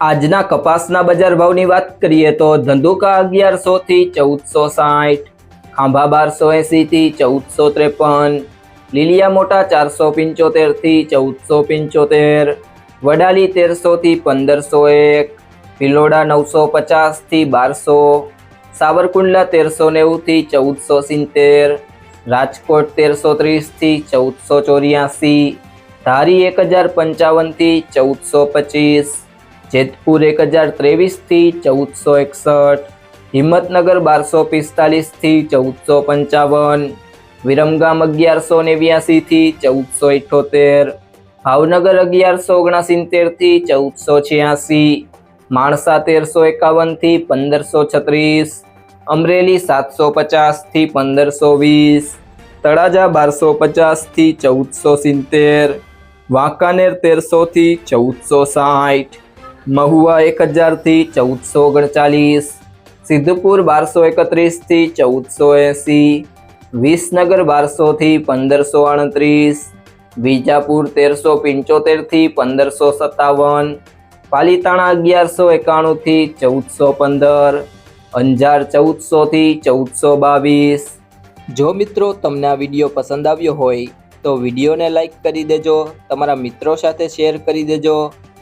આજના કપાસના બજાર ભાવની વાત કરીએ તો ધંધુકા અગિયારસો થી ચૌદસો સાઠ, ખાંભા બારસો એંસી થી ચૌદસો ત્રેપન, લીલિયા મોટા ચારસો પંચોતેરથી ચૌદસો પંચોતેર, વડાલી તેરસો થી પંદરસો એક, ભિલોડા નવસો પચાસથી બારસો, સાવરકુંડલા તેરસો નેવું થી ચૌદસો સિત્તેર, રાજકોટ તેરસો ત્રીસથી ચૌદસો ચોર્યાસી, ધારી એક હજાર પંચાવનથી ચૌદસો પચીસ જેતપુર એક હજાર ત્રેવીસથી ચૌદસો એકસઠ, હિંમતનગર બારસો પિસ્તાલીસથી ચૌદસો પંચાવન, વિરમગામ અગિયારસો નેવ્યાસીથી ચૌદસો ઇઠોતેર, ભાવનગર અગિયારસો ઓગણસિત્તેરથી ચૌદસો છ્યાસી, માણસા તેરસો એકાવનથી પંદરસો છત્રીસ, અમરેલી સાતસો પચાસથી પંદરસો વીસ, તળાજા બારસો પચાસથી ચૌદસો સિત્તેર, વાંકાનેર તેરસોથી ચૌદસો સાઠ મહુવા એક હજારથી ચૌદસો ઓગણચાલીસ, સિદ્ધપુર બારસો એકત્રીસથી ચૌદસો એંસી, વિસનગર બારસોથી પંદરસો આડત્રીસ વિજાપુર તેરસો પંચોતેરથી પંદરસો સત્તાવન, પાલીતાણા અગિયારસો એકાણુંથી ચૌદસો પંદર, અંજાર ચૌદસોથી ચૌદસો બાવીસ. જો મિત્રો તમને આ વીડિયો પસંદ આવ્યો હોય તો વિડીયોને લાઈક કરી દેજો, તમારા મિત્રો સાથે શેર કરી દેજો